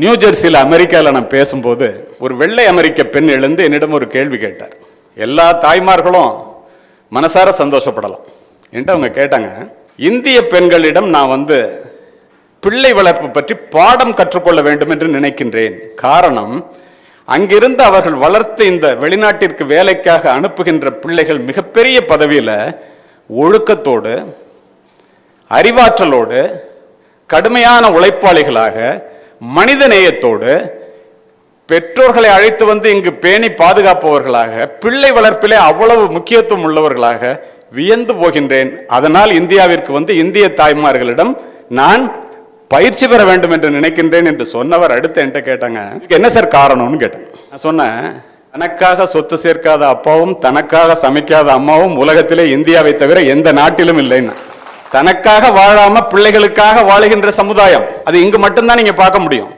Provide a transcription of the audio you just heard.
New ஜெர்சியில் அமெரிக்காவில் நான் பேசும்போது ஒரு வெள்ளை அமெரிக்க பெண் எழுந்து என்னிடம் ஒரு கேள்வி கேட்டார். எல்லா தாய்மார்களும் மனசார சந்தோஷப்படலாம். என்கிட்ட அவங்க கேட்டாங்க இந்திய பெண்களிடம் நான் வந்து பிள்ளை வளர்ப்பு பற்றி பாடம் கற்றுக்கொள்ள வேண்டும் என்று நினைக்கின்றேன். காரணம் அங்கிருந்து அவர்கள் வளர்த்து இந்த வெளிநாட்டிற்கு வேலைக்காக அனுப்புகின்ற பிள்ளைகள் மிகப்பெரிய பதவியில் ஒழுக்கத்தோடு அறிவாற்றலோடு கடுமையான உழைப்பாளிகளாக மனித நேயத்தோடு பெற்றோர்களை அழைத்து வந்து இங்கு பேணி பாதுகாப்பவர்களாக பிள்ளை வளர்ப்பிலே அவ்வளவு முக்கியத்துவம் உள்ளவர்களாக வியந்து போகின்றேன். அதனால் இந்தியாவிற்கு வந்து இந்திய தாய்மார்களிடம் நான் பயிற்சி பெற வேண்டும் என்று நினைக்கின்றேன் என்று சொன்னவர் அடுத்து என்கிட்ட கேட்டாங்க. என்ன சார் காரணம்னு கேட்டேன். நான் சொன்னேன் தனக்காக சொத்து சேர்க்காத அப்பாவும் தனக்காக சமைக்காத அம்மாவும் உலகத்திலே இந்தியாவை தவிர எந்த நாட்டிலும் இல்லைன்னா. தனக்காக வாழாம பிள்ளைகளுக்காக வாழுகின்ற சமுதாயம். அது இங்கு மட்டும்தான் நீங்க பார்க்க முடியும்.